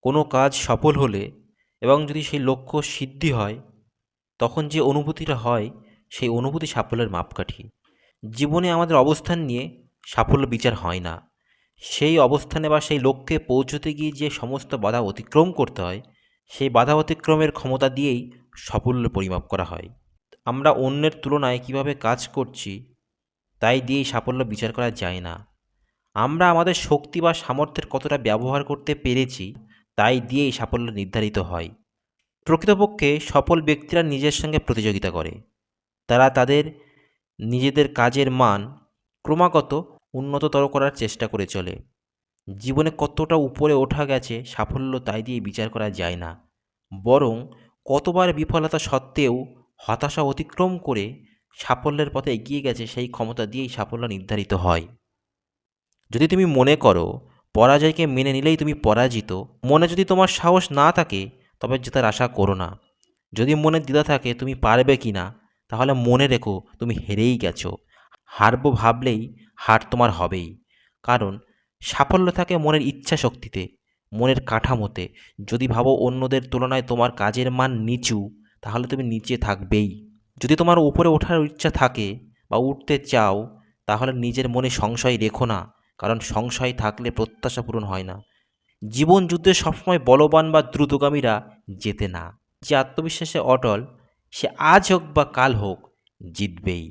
কোনো কাজ সফল হলে এবং যদি সেই লক্ষ্য সিদ্ধি হয়, তখন যে অনুভূতিটা হয়, সেই অনুভূতি সাফল্যের মাপকাঠি। জীবনে আমাদের অবস্থান নিয়ে সাফল্য বিচার হয় না। সেই অবস্থানে বা সেই লক্ষ্যে পৌঁছতে গিয়ে যে সমস্ত বাধা অতিক্রম করতে হয়, সেই বাধা অতিক্রমের ক্ষমতা দিয়েই সাফল্য পরিমাপ করা হয়। আমরা অন্যের তুলনায় কীভাবে কাজ করছি, তাই দিয়েই সাফল্য বিচার করা যায় না। আমরা আমাদের শক্তি বা সামর্থ্যের কতটা ব্যবহার করতে পেরেছি তাই দিয়েই সাফল্য নির্ধারিত হয়। প্রকৃতপক্ষে সফল ব্যক্তিরা নিজের সঙ্গে প্রতিযোগিতা করে। তারা তাদের নিজেদের কাজের মান ক্রমাগত উন্নততর করার চেষ্টা করে চলে। জীবনে কতটা উপরে ওঠা গেছে সাফল্য তাই দিয়ে বিচার করা যায় না। বরং কতবার বিফলতা সত্ত্বেও হতাশা অতিক্রম করে সাফল্যের পথে এগিয়ে গেছে সেই ক্ষমতা দিয়েই সাফল্য নির্ধারিত হয়। যদি তুমি মনে করো পরাজয়কে মেনে নিলেই তুমি পরাজিত। মনে যদি তোমার সাহস না থাকে, তবে জেতার আশা করো না। যদি মনে দ্বিধা থাকে, তুমি পারবে কি না, তাহলে মনে রেখো তুমি হেরেই গেছো। হারবো ভাবলেই হার তোমার হবেই। কারণ, সাফল্য থাকে মনের ইচ্ছা শক্তিতে, মনের কাঠামোতে। যদি ভাবো অন্যদের তুলনায় তোমার কাজের মান নিচু, তাহলে তুমি নিচে থাকবেই। যদি তোমার উপরে ওঠার ইচ্ছা থাকে বা উঠতে চাও, তাহলে নিজের মনে সংশয় রেখো না। কারণ সংশয় থাকলে প্রত্যাশা পূরণ হয় না। জীবন যুদ্ধে সবসময় বলবান বা দ্রুতগামীরা জেতে না। যে আত্মবিশ্বাসে অটল, সে আজ হোক বা কাল হোক, জিতবেই।